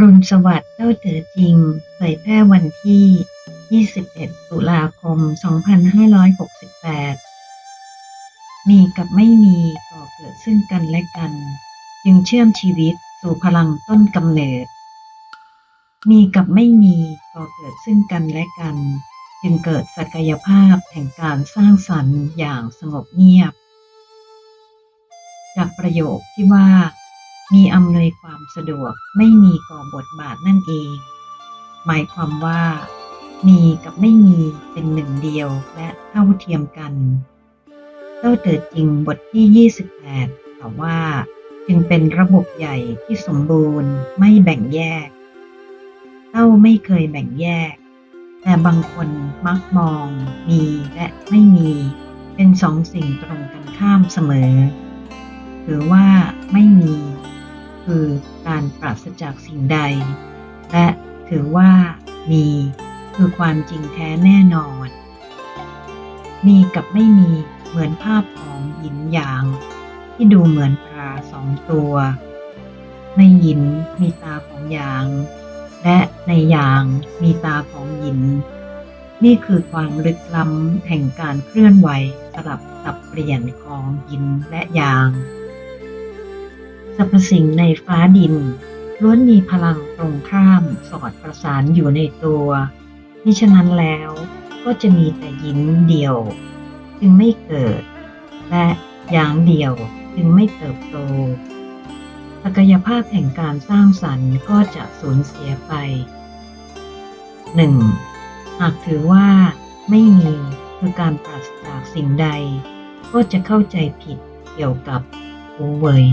รุณสวัสดิ์เจ้าเต๋อจริง เผยแพร่วันที่ 21 ตุลาคม 2568 มีกับไม่มีก่อเกิดซึ่งกันและกัน จึงเชื่อมชีวิตสู่พลังต้นกำเนิด มีกับไม่มีก่อเกิดซึ่งกันและกัน จึงเกิดศักยภาพแห่งการสร้างสรรค์อย่างสงบเงียบ จากประโยคที่ว่า มีอำนวยความสะดวกไม่มีก่อบทบาทนั่นเอง หมายความว่า มีกับไม่มีเป็นหนึ่งเดียวและเท่าเทียมกันเต้าเติดจริงบทที่ 28กล่าวว่า จึงเป็นระบบใหญ่ที่สมบูรณ์ไม่แบ่งแยก เต้าไม่เคยแบ่งแยก แต่บางคนมักมอง มีและไม่มี เป็นสองสิ่งตรงกันข้ามเสมอ หรือว่าไม่มี คือการปราศจากสิ่งใด และถือว่ามีคือความจริงแท้แน่นอน มีกับไม่มีเหมือนภาพของหยินหยาง ที่ดูเหมือนปลาสองตัว ในหยินมีตาของหยาง และในหยางมีตาของหยิน นี่คือความลึกล้ำแห่งการเคลื่อนไหวสลับสับเปลี่ยนของหยินและหยาง สรรพสิ่งในฟ้าดิน ล้วนมีพลังตรงข้ามสอดประสานอยู่ในตัวมิฉะนั้นแล้วก็จะมีแต่หยินเดียว จึงไม่เกิด และหยางเดียวจึงไม่เติบโตศักยภาพแห่งการสร้างสรรค์ก็จะสูญเสียไป 1. หากถือว่าไม่มีคือการปราศจากสิ่งใด ก็จะเข้าใจผิดเกี่ยวกับหูเวย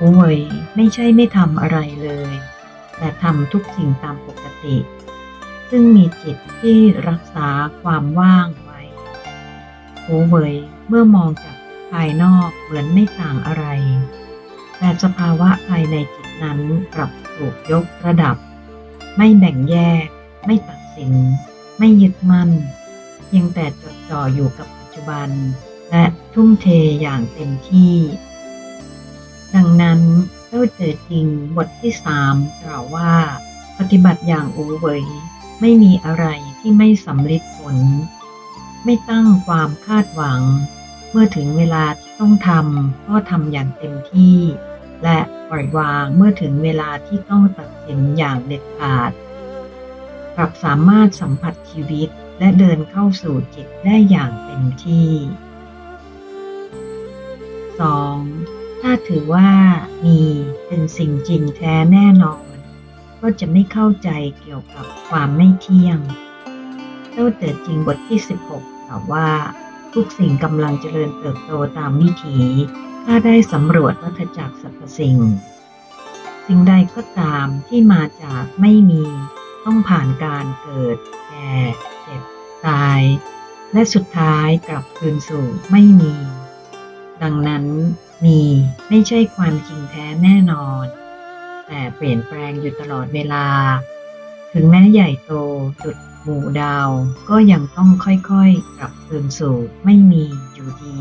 หูเหวยไม่ใช่ไม่ทำอะไรเลย แต่ทำทุกสิ่งตามปกติ ซึ่งมีจิตที่รักษาความว่างไว้หูเวยเมื่อมองจากภายนอกเหมือนไม่ต่างอะไร แต่สภาวะภายในจิตนั้นกลับถูกยกระดับ ไม่แบ่งแยก ไม่ตัดสิน ไม่ยึดมั่น เพียงแต่จดจ่ออยู่กับปัจจุบัน และทุ่มเทอย่างเต็มที่ ดังนั้นเจ้าเจอจริงบทที่สามกล่าวว่า ปฏิบัติอย่างอูเวยไม่มีอะไรที่ไม่สำลิดผล ไม่ตั้งความคาดหวัง เมื่อถึงเวลาที่ต้องทำก็ทำอย่างเต็มที่ และปล่อยวางเมื่อถึงเวลาที่ต้องตัดสินอย่างเด็ดขาดกลับสามารถสัมผัสชีวิตและเดินเข้าสู่จิตได้อย่างเต็มที่ 2. ถ้าถือว่ามีเป็นสิ่งจริงแท้แน่นอน ก็จะไม่เข้าใจเกี่ยวกับความไม่เที่ยงเจ้าเติดจริงบทที่ 16กล่าวว่า ทุกสิ่งกำลังเจริญเติบโตตามวิถี ถ้าได้สำรวจวัฏจักรสรรพสิ่ง สิ่งใดก็ตามที่มาจากไม่มีต้องผ่านการเกิด แก่เจ็บตาย และสุดท้ายกลับคืนสู่ไม่มี ดังนั้น มีไม่ใช่ความจริงแท้แน่นอน แต่เปลี่ยนแปลงอยู่ตลอดเวลา ถึงแม้ใหญ่โตจุดหมู่ดาวก็ยังต้องค่อยๆกลับคืนสู่ไม่มีอยู่ดี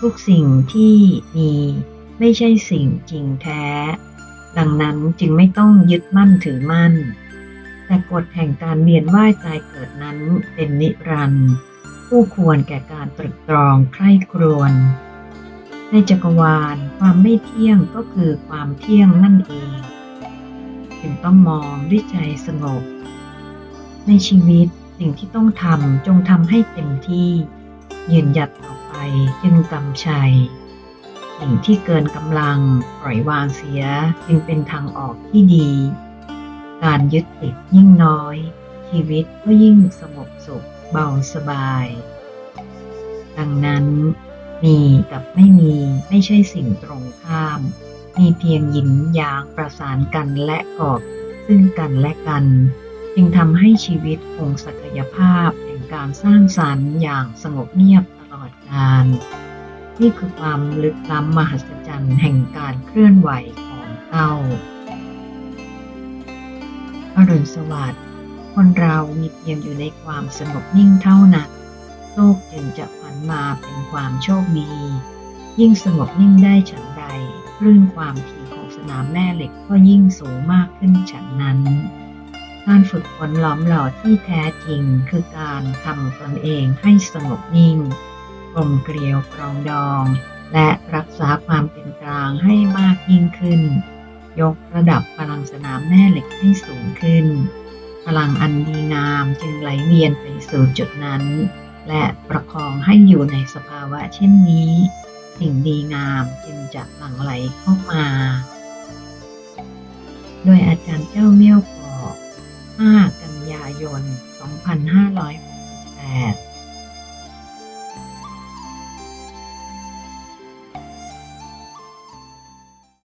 ทุกสิ่งที่มีไม่ใช่สิ่งจริงแท้ ดังนั้นจึงไม่ต้องยึดมั่นถือมั่น แต่กฎแห่งการเวียนว่ายตายเกิดนั้นเป็นนิรันดร์ ผู้ควรแก่การตรึกตรองใคร่ครวญในจักรวาลความไม่เที่ยงก็คือความเที่ยงนั่นเอง จึงต้องมองด้วยใจสงบ ในชีวิตสิ่งที่ต้องทำจงทำให้เต็มที่ยืนหยัดต่อไปจึงกำชัย สิ่งที่เกินกำลังปล่อยวางเสียจึงเป็นทางออกที่ดี การยึดติดยิ่งน้อย ชีวิตก็ยิ่งสงบสุข เบาสบาย ดังนั้น มีกับไม่มีไม่ใช่สิ่งตรงข้าม มีเพียงหยินยางประสานกันและกอบซึ่งกันและกัน จึงทำให้ชีวิตคงศักยภาพแห่งการสร้างสรรค์อย่างสงบเงียบตลอดกาลนี่คือความลึกล้ำมหัศจรรย์แห่งการเคลื่อนไหวของเต้าอรุณสวัสดิ์ คนเรามีเพียงอยู่ในความสงบนิ่งเท่านั้นโลกจึงจะผันมาเป็นความโชคดี ยิ่งสงบนิ่งได้ฉันใดคลื่นความถี่ของสนามแม่เหล็กก็ยิ่งสูงมากขึ้นฉันนั้น การฝึกฝนหลอมหล่อที่แท้จริงคือการทำตนเองให้สงบนิ่งกลมเกลียวปรองดอง และรักษาความเป็นกลางให้มากยิ่งขึ้น ยกระดับพลังสนามแม่เหล็กให้สูงขึ้น ลังอันดีงามจึงไหลเวียนไปสู่จุดนั้น และประคองให้อยู่ในสภาวะเช่นนี้ สิ่งดีงามจึงจะหลั่งไหลเข้ามา โดยอาจารย์เจ้าเมี่ยวปอ5กันยายน 2568